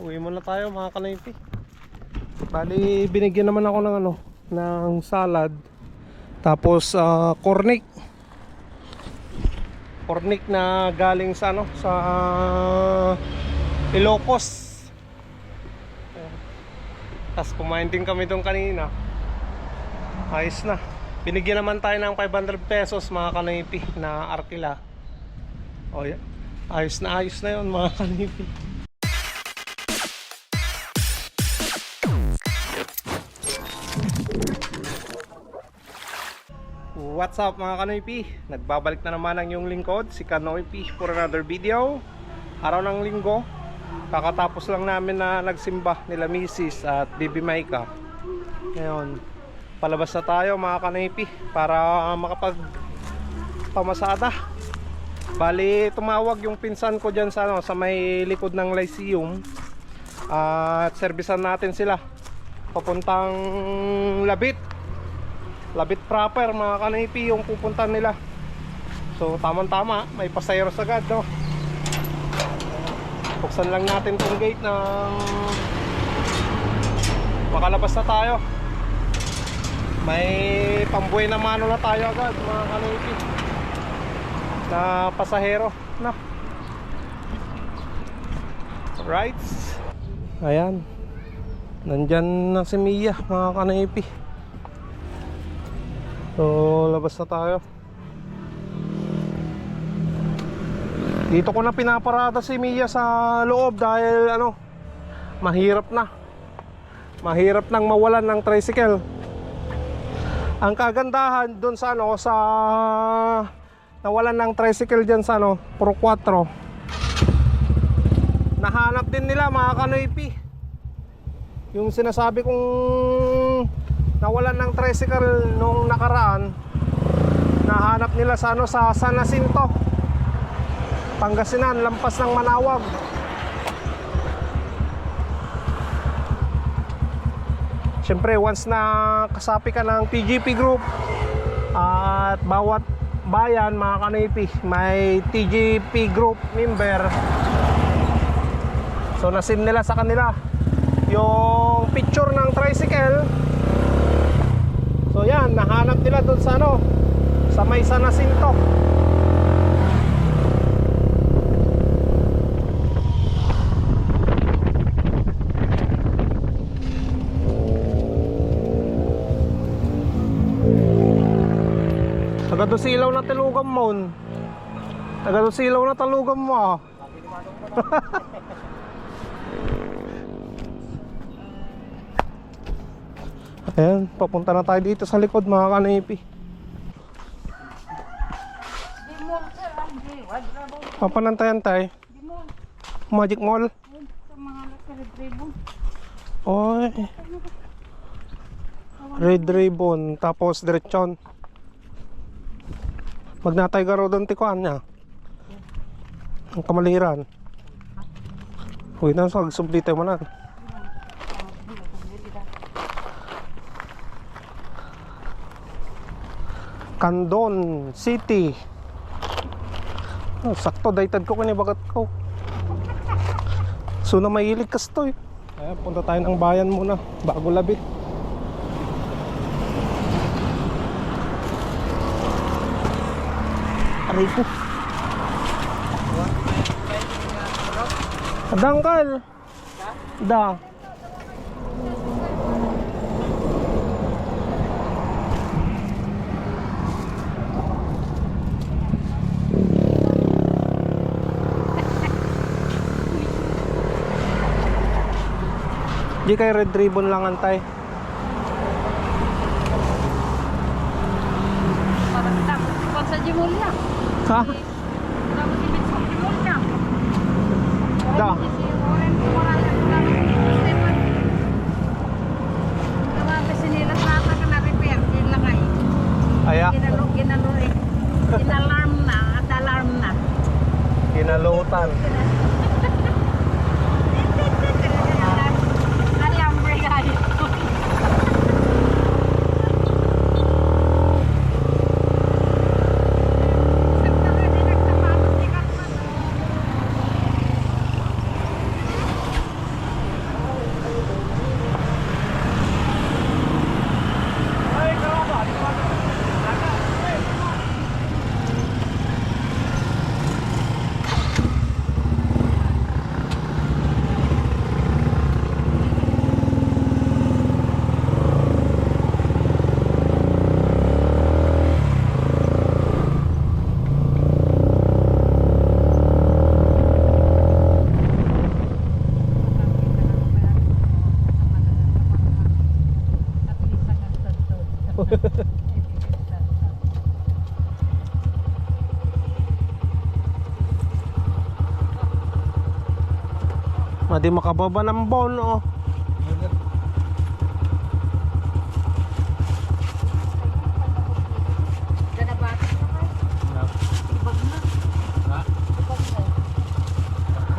Uwi muna tayo mga kanaypi. Bali, binigyan naman ako ng ano, ng salad. Tapos ah, cornic. Cornic na galing sa ano, sa Ilocos. Ayan. Tapos kumain din kami doon kanina. Ayos na. Binigyan naman tayo ng 500 pesos mga kanaypi na arkila. O yan. Ayos na ayos na yun mga kanaypi. What's up mga Kanoypi? Nagbabalik na naman ang yung lingkod, si Kanoypi for another video Araw ng linggo Kakatapos lang namin na nagsimba nila Mrs. at Bibi Maika Ngayon, palabas na tayo mga Kanoypi Para makapag pamasada Bali, tumawag yung pinsan ko dyan sa, ano, sa may likod ng Lyceum At servisan natin sila Papuntang Labit Labit proper mga kanaypi yung pupuntan nila. So tamang tama May pasayros agad no? Buksan lang natin tong gate ng Makalabas na tayo. May pambuhay na mano na tayo agad mga kanaypi. Na pasahero na. Right Ayan. Nandyan na si Mia mga kanaypi So, labas na tayo. Dito ko na pinaparada si Mia sa loob dahil ano, mahirap na. Mahirap nang mawalan ng tricycle. Ang kagandahan doon sa ano, sa nawalan ng tricycle diyan sa ano, Pro 4. Nahanap din nila mga kanoypi. Yung sinasabi kong nawalan ng tricycle nung nakaraan. Nahanap nila sa ano sa San Jacinto. Pangasinan lampas ng Manawag. Siyempre once na kasapi ka ng TGP group at bawat bayan mga kanipi may TGP group member. So nasim nila sa kanila yung picture ng tricycle So yan, nahanap nila doon sa ano Sa may San Jacinto Taga doon silaw na talugam mo Taga doon silaw na talugam mo Ayan, papunta na tayo dito sa likod mga kanipi. Papanantayan tayo. Magic Mall. Oy. Red Ribbon. Tapos diretsyon. Magnatay ka raw doon tikuan niya. Ang kamaliran. Uy na, sa sublite mo Candon City. Oh, sakto daytad ko kani bagat ko. So na mahilig kas to eh. Ayan, punta tayo ng bayan muna bago labit. Aray ko. Dangkal. Da. Di kay red ribbon lang antay. Pag sa. Ha? Ibig sa Jimulya. Da. Aya, Ginalo, ginalo eh. Ginalarm na, at alarm na. kinalutan. Alarm brigade. Madi makababa ng bon, oh. Ganabati na kayo. Ibag na. Ibag na.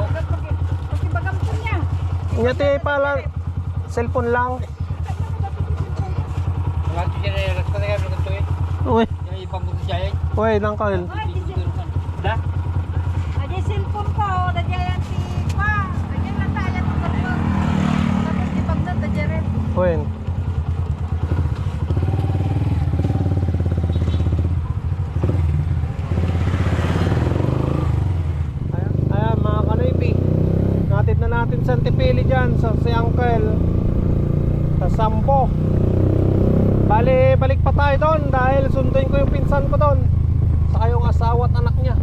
Bakit pag- Pag-ibagam ko niya. Ngati pala, cellphone lang. Uy, uy, nangkal. Ay, di cellphone. Ay, di cellphone ko. Dadyayan si pa. Dadyan lang tayo. Tapos ibag na. Dadyan Uy. Ayan, ayan mga. Natid na natin sa Antipili dyan sa si Uncle. Sa Sampo. Bali, balik pa tayo doon dahil sunduin ko yung pinsan ko doon. Saka yung asawa at anak niya.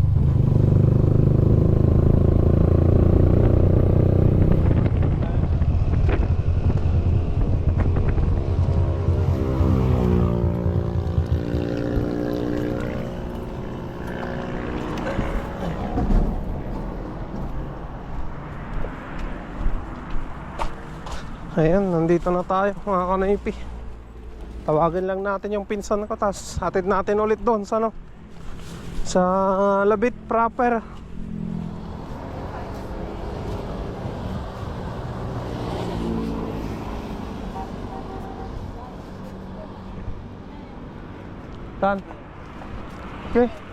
Ayan, nandito na tayo mga kanaypi. Tawagin lang natin yung pinsan ko tas hatid natin ulit doon sa ano sa Labit proper. Tan. Okay.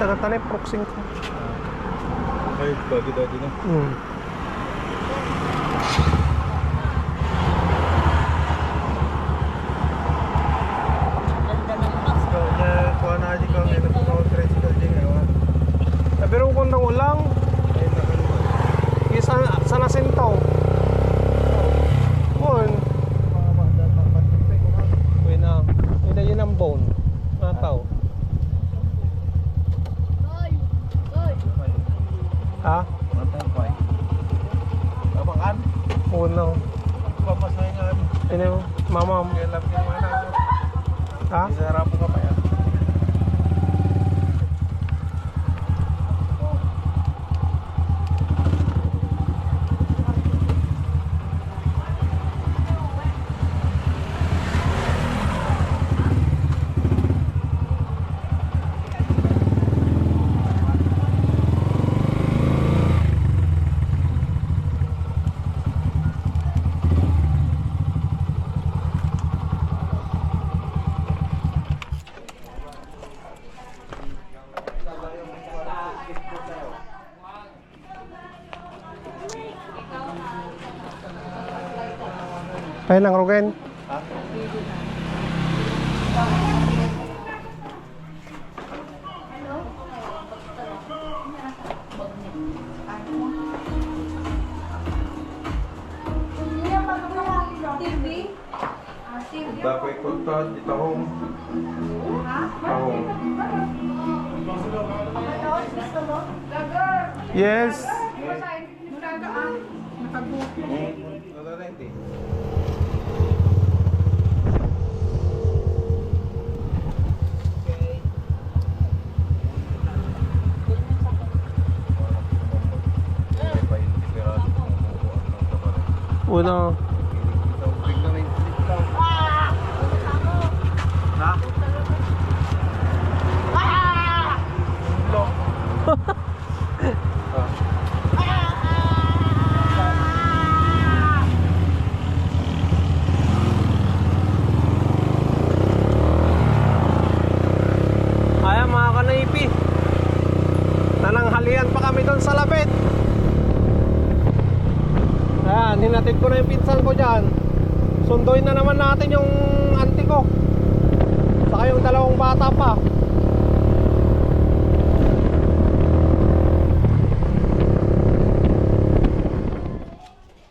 Taga-tanay, proxing ko. Ay, dati-dati na. Hmm. Pero kung nang ulang, isa sa nasintaw. Yun. Uy na yun ang bone. Nataw. Ha? Mantay pa eh. Kapakan? Uno. Pamasahingan. Ini mama. Kaya lang yung mga na. Ha? Isa harap ka pa yan. Kaya nang Rugen. Dapat kunta, di tahong. Tahong. Yes. Ano na hindi? Gagawin na naman natin yung anti ko. Saka yung dalawang bata pa.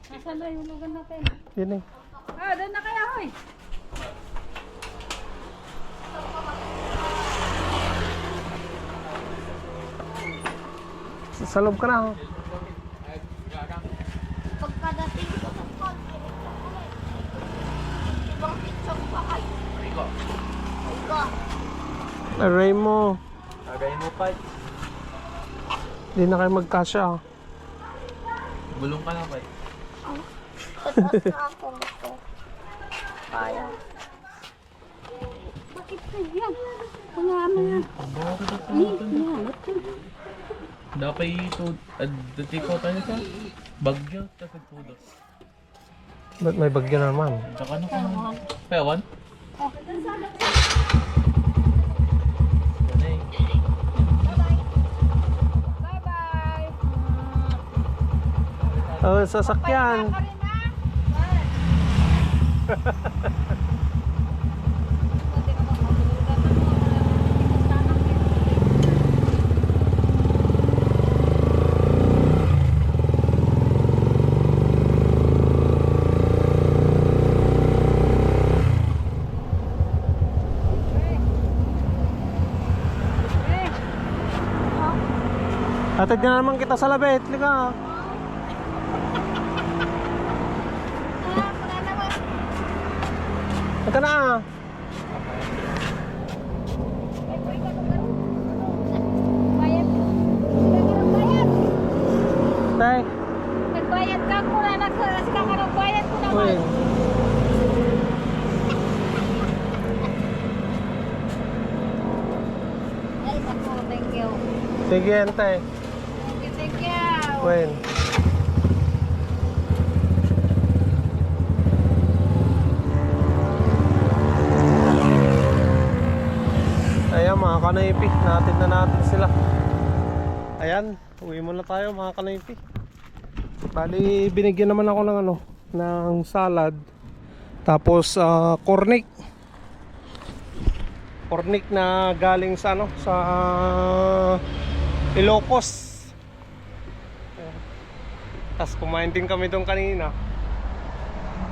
Nasaan na yung lugan natin? Yun eh. Ah, doon na kaya hoy! Sa ka na ho Aray mo. Tagay mo pa. Hindi na kayo magkasya. ah. Bulong ka na pa. Tataas na ako nito. Kaya. Bakit ka yan? Wala mo yan. Ay, yan. Ito. Dapat ito, at dati ko tayo sa bagyo, tapos tudo. Ba't may bagyo na naman? Saka ano ka Pewan? Yan eh. Bye-bye. Oh, sasakyan. Rin na. Naman kita sa labet. Liga. Ito na. Tay. Nagbayad ka ko na nagsaras ka ka nagbayad ko naman. Uy. Ay, naku, thank you. Sige. Thank you, thank you. Kanaypi, natin na natin sila. Ayan, uwi muna tayo mga kanaypi. Bali, binigyan naman ako ng ano, ng salad. Tapos ah, cornic. Cornic na galing sa ano, sa Ilocos. Tapos kumain din kami doon kanina.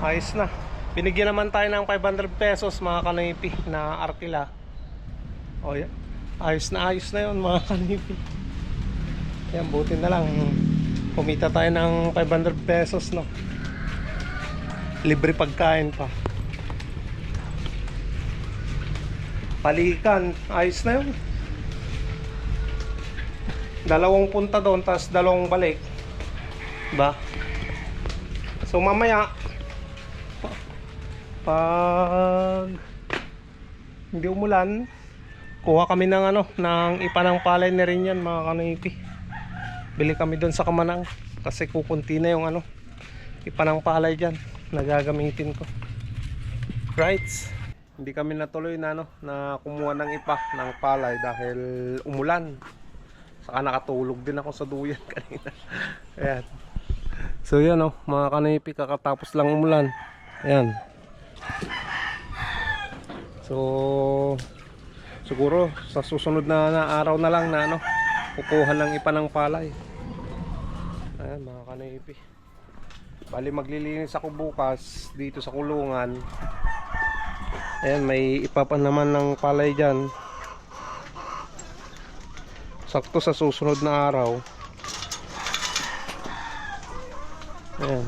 Ayos na. Binigyan naman tayo ng 500 pesos mga kanipi na arkila. O yan. Ayos na ayos na yun mga kanipi. Yan, buti na lang. Kumita tayo ng 500 pesos no. Libre pagkain pa. Palikan. Ayos na yun. Dalawang punta doon, tapos dalawang balik. Ba? So mamaya pag hindi umulan, kuha kami ng ano, ng ipanang palay na rin yan mga kanipi. Bili kami doon sa Kamanang kasi kukunti na yung ano, ipanang palay diyan na gagamitin ko. Right? Hindi kami natuloy na ano, na kumuha ng ipa ng palay dahil umulan. Saka nakatulog din ako sa duyan kanina. Ayan. So yan oh, mga kanipi, kakatapos lang umulan. Ayan. So, siguro sa susunod na, na araw na lang na ano, kukuha ng ipa ng palay. Ayan mga kanipi. Bali maglilinis ako bukas dito sa kulungan. Ayan, may ipa pa naman ng palay dyan. Sakto sa susunod na araw. Ayan.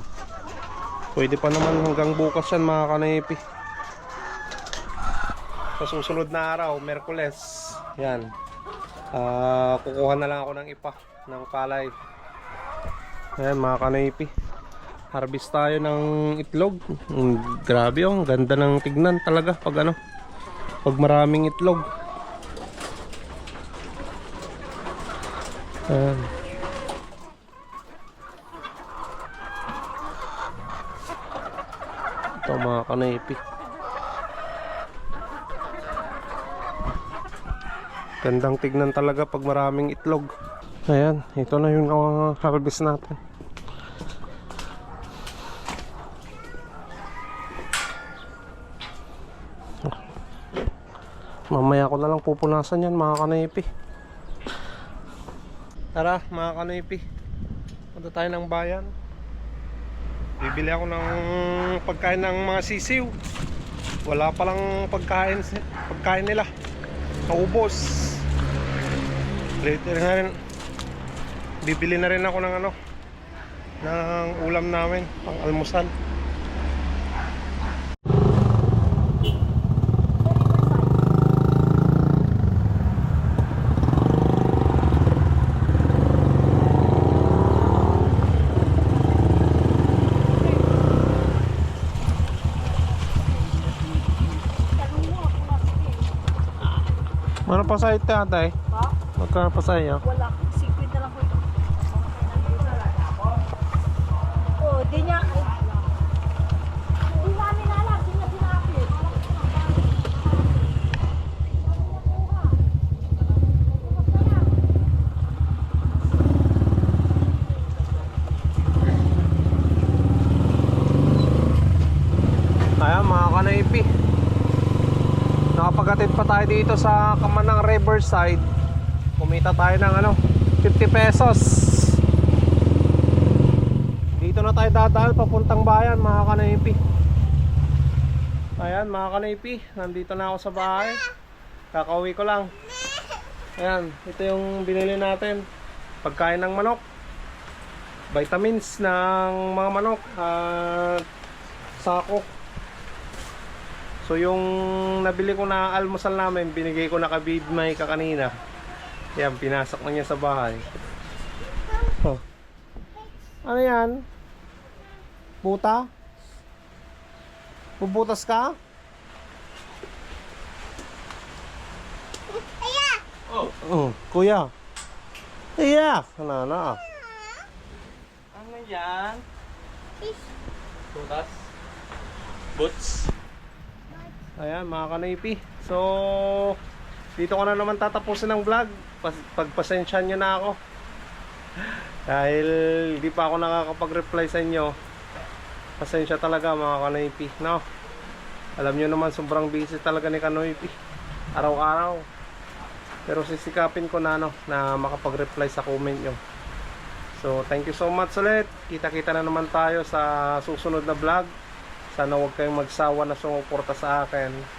Pwede pa naman hanggang bukas yan mga kanipi. Sa susunod na araw, Merkules. Yan. Ah, kukuha na lang ako ng ipa ng palay. Ayan mga kanipi. Harvest tayo ng itlog. Mm, grabe oh, ganda ng tignan talaga pag ano. Pag maraming itlog. Ayan. Ito mga kanipi. Gandang tignan talaga pag maraming itlog. Ayan, ito na yung uh, harvest natin. Mamaya ko na lang pupunasan yan mga kanipi. Tara mga kanipi. Punta tayo ng bayan. Bibili ako ng pagkain ng mga sisiw. Wala palang pagkain pagkain nila. Naubos. Later na rin. bibili na rin ako ng ano ng ulam namin pang almusal Ano pa sa tatay? Ha? Magkano pa sa iyo? Wala. Secret na lang ko ito. Oh, di niya. Hindi namin alam. Di niya sinabi. Ayan mga kanaypi Nakapagatid pa tayo dito sa Kamanang Riverside Kumita tayo ng ano 50 pesos. Dito na tayo dadaan papuntang bayan mga kanaypi. Ayan mga kanaypi Nandito na ako sa bahay. Kakauwi ko lang. Ayan ito yung binili natin. Pagkain ng manok. Vitamins ng mga manok At sako. So yung nabili ko na almusal namin, binigay ko na kay Babe Mike kanina. Yan, pinasok na niya sa bahay. Oh. Ano yan? Buta? Bubutas ka? Oh, Oh, kuya. Iya, kanana. ano yan? Tutas? Boots? Ayan mga kanaypi So Dito ko na naman tatapusin ang vlog Pas- Pagpasensyahan nyo na ako. Dahil Di pa ako nakakapag-reply sa inyo. Pasensya talaga mga kanaypi no? Alam nyo naman sobrang busy talaga ni Kanoypi. Araw-araw. Pero sisikapin ko na no Na makapag-reply sa comment nyo. So thank you so much ulit. Kita-kita na naman tayo sa susunod na vlog. Sana huwag kayong magsawa na sumuporta sa akin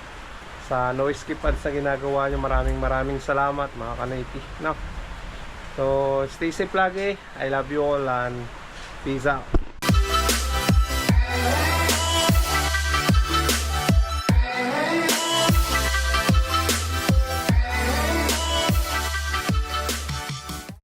sa no skip ads na ginagawa nyo. Maraming maraming salamat mga kanaiti no? so stay safe lagi. I love you all and peace out